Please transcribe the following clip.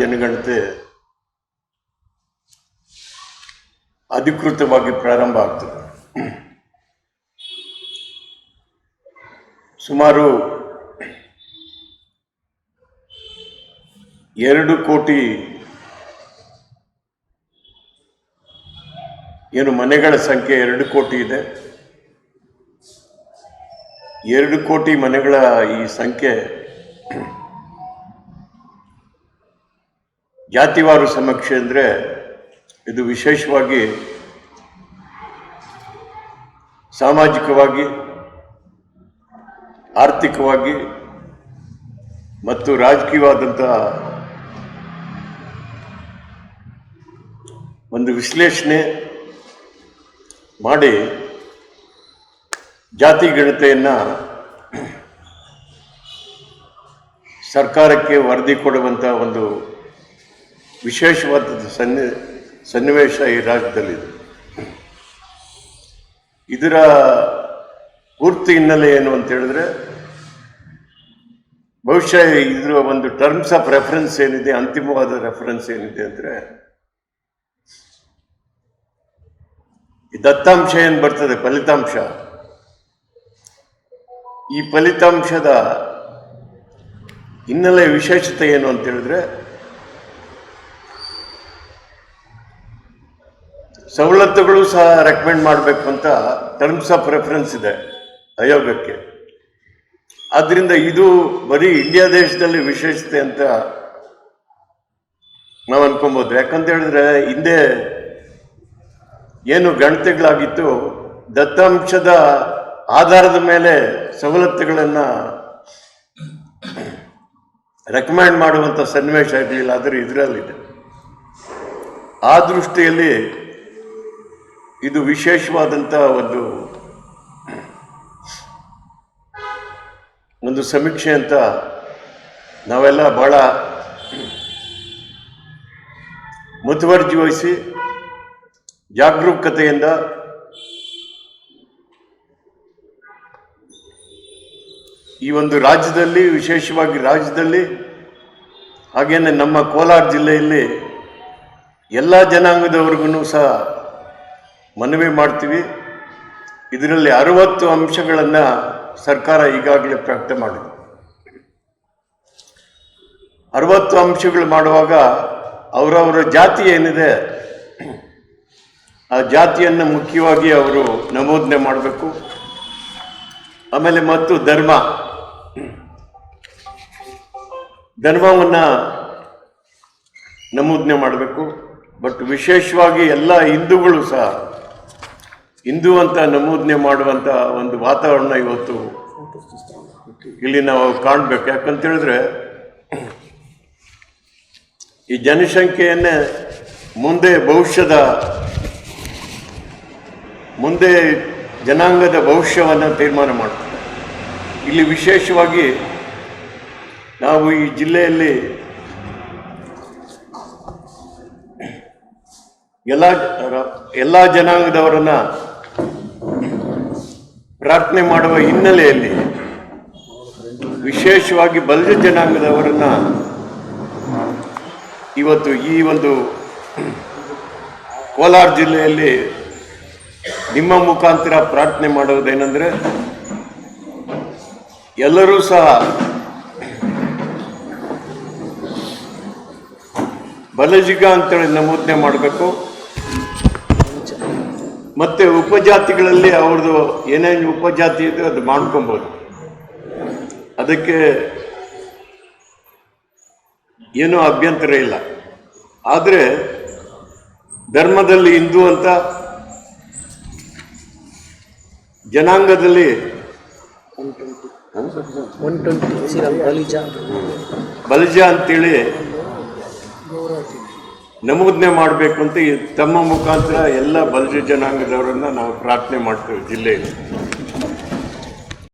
ಜನಗಣತಿ ಅಧಿಕೃತವಾಗಿ ಪ್ರಾರಂಭ ಆಗ್ತದೆ. ಸುಮಾರು ಎರಡು ಕೋಟಿ ಏನು ಮನೆಗಳ ಸಂಖ್ಯೆ ಎರಡು ಕೋಟಿ ಇದೆ. ಎರಡು ಕೋಟಿ ಮನೆಗಳ ಈ ಸಂಖ್ಯೆ ಜಾತಿವಾರು ಸಮೀಕ್ಷೆ ಅಂದರೆ ಇದು ವಿಶೇಷವಾಗಿ ಸಾಮಾಜಿಕವಾಗಿ, ಆರ್ಥಿಕವಾಗಿ ಮತ್ತು ರಾಜಕೀಯವಾದಂಥ ಒಂದು ವಿಶ್ಲೇಷಣೆ ಮಾಡಿ ಜಾತಿ ಗಣತೆಯನ್ನು ಸರ್ಕಾರಕ್ಕೆ ವರದಿ ಕೊಡುವಂಥ ಒಂದು ವಿಶೇಷವಾದ ಸನ್ನಿ, ಸನ್ನಿವೇಶ ಈ ರಾಜ್ಯದಲ್ಲಿದೆ. ಇದರ ಪೂರ್ತಿ ಹಿನ್ನೆಲೆ ಏನು ಅಂತ ಹೇಳಿದ್ರೆ, ಬಹುಶಃ ಇದರ ಒಂದು ಟರ್ಮ್ಸ್ ಆಫ್ ರೆಫರೆನ್ಸ್ ಏನಿದೆ, ಅಂತಿಮವಾದ ರೆಫರೆನ್ಸ್ ಏನಿದೆ ಅಂದರೆ, ಈ ದತ್ತಾಂಶ ಏನು ಬರ್ತದೆ, ಫಲಿತಾಂಶ? ಈ ಫಲಿತಾಂಶದ ಹಿನ್ನೆಲೆ ವಿಶೇಷತೆ ಏನು ಅಂತ ಹೇಳಿದ್ರೆ ಸವಲತ್ತುಗಳು ಸಹ ರೆಕಮೆಂಡ್ ಮಾಡಬೇಕು ಅಂತ ಟರ್ಮ್ಸ್ ಆಫ್ ರೆಫರೆನ್ಸ್ ಇದೆ ಆಯೋಗಕ್ಕೆ. ಆದ್ದರಿಂದ ಇದು ಬರೀ ಇಂಡಿಯಾ ದೇಶದಲ್ಲಿ ವಿಶೇಷತೆ ಅಂತ ನಾವು ಅನ್ಕೊಬೋದು. ಯಾಕಂತ ಹೇಳಿದ್ರೆ ಹಿಂದೆ ಏನು ಗಣತಿಗಳಾಗಿತ್ತು, ದತ್ತಾಂಶದ ಆಧಾರದ ಮೇಲೆ ಸವಲತ್ತುಗಳನ್ನು ರೆಕಮೆಂಡ್ ಮಾಡುವಂಥ ಸನ್ನಿವೇಶ ಇರಲಿಲ್ಲ, ಆದರೆ ಇದರಲ್ಲಿದೆ ಆ ದೃಷ್ಟಿಯಲ್ಲಿ ಇದು ವಿಶೇಷವಾದಂಥ ಒಂದು ಒಂದು ಸಮೀಕ್ಷೆ ಅಂತ ನಾವೆಲ್ಲ ಭಾಳ ಮುತುವರ್ಜಿ ವಹಿಸಿ ಜಾಗರೂಕತೆಯಿಂದ ಈ ಒಂದು ರಾಜ್ಯದಲ್ಲಿ, ವಿಶೇಷವಾಗಿ ರಾಜ್ಯದಲ್ಲಿ ಹಾಗೆಯೇ ನಮ್ಮ ಕೋಲಾರ ಜಿಲ್ಲೆಯಲ್ಲಿ ಎಲ್ಲ ಜನಾಂಗದವ್ರಿಗೂ ಸಹ ಮನವಿ ಮಾಡ್ತೀವಿ. ಇದರಲ್ಲಿ ಅರವತ್ತು ಅಂಶಗಳನ್ನು ಸರ್ಕಾರ ಈಗಾಗಲೇ ಪ್ರಕಟ ಮಾಡಿದೆ. ಅರವತ್ತು ಅಂಶಗಳು ಮಾಡುವಾಗ ಅವರವರ ಜಾತಿ ಏನಿದೆ, ಆ ಜಾತಿಯನ್ನು ಮುಖ್ಯವಾಗಿ ಅವರು ನಮೂದನೆ ಮಾಡಬೇಕು. ಆಮೇಲೆ ಮತ್ತು ಧರ್ಮ. ಧರ್ಮವನ್ನು ನಮೂದನೆ ಮಾಡಬೇಕು. ಬಟ್ ವಿಶೇಷವಾಗಿ ಎಲ್ಲ ಹಿಂದೂಗಳು ಸಹ ಹಿಂದೂ ಅಂತ ನಮೂದನೆ ಮಾಡುವಂಥ ಒಂದು ವಾತಾವರಣ ಇವತ್ತು ಇಲ್ಲಿ ನಾವು ಕಾಣಬೇಕು. ಯಾಕಂತ ಹೇಳಿದ್ರೆ ಈ ಜನಸಂಖ್ಯೆಯನ್ನೇ ಮುಂದೆ ಭವಿಷ್ಯದ, ಮುಂದೆ ಜನಾಂಗದ ಭವಿಷ್ಯವನ್ನು ತೀರ್ಮಾನ ಮಾಡ್ತದೆ. ಇಲ್ಲಿ ವಿಶೇಷವಾಗಿ ನಾವು ಈ ಜಿಲ್ಲೆಯಲ್ಲಿ ಎಲ್ಲ ಎಲ್ಲ ಜನಾಂಗದವರನ್ನ ಪ್ರಾರ್ಥನೆ ಮಾಡುವ ಹಿನ್ನೆಲೆಯಲ್ಲಿ ವಿಶೇಷವಾಗಿ ಬಲ್ಜ ಜನಾಂಗದವರನ್ನ ಇವತ್ತು ಈ ಒಂದು ಕೋಲಾರ ಜಿಲ್ಲೆಯಲ್ಲಿ ನಿಮ್ಮ ಮುಖಾಂತರ ಪ್ರಾರ್ಥನೆ ಮಾಡುವುದೇನೆಂದರೆ ಎಲ್ಲರೂ ಸಹ ಬಲಜಿಗ ಅಂತೇಳಿ ನಮೂದನೆ ಮಾಡಬೇಕು. ಮತ್ತೆ ಉಪಜಾತಿಗಳಲ್ಲಿ ಅವ್ರದ್ದು ಏನೇನು ಉಪಜಾತಿ ಇದೆ ಅದು ಮಾಡ್ಕೊಬೋದು. ಅದಕ್ಕೆ ಏನೂ ಅಭ್ಯಂತರ ಇಲ್ಲ. ಆದರೆ ಧರ್ಮದಲ್ಲಿ ಹಿಂದೂ ಅಂತ ಜನಾಂಗದಲ್ಲಿ ಬಲಿಜ ಅಂತೇಳಿ ನಮೂದನೆ ಮಾಡಬೇಕು ಅಂತ ತಮ್ಮ ಮುಖಾಂತರ ಎಲ್ಲ ಬಲಜ ಜನಾಂಗದವರನ್ನು ನಾವು ಪ್ರಾರ್ಥನೆ ಮಾಡ್ತೇವೆ ಜಿಲ್ಲೆಯಲ್ಲಿ.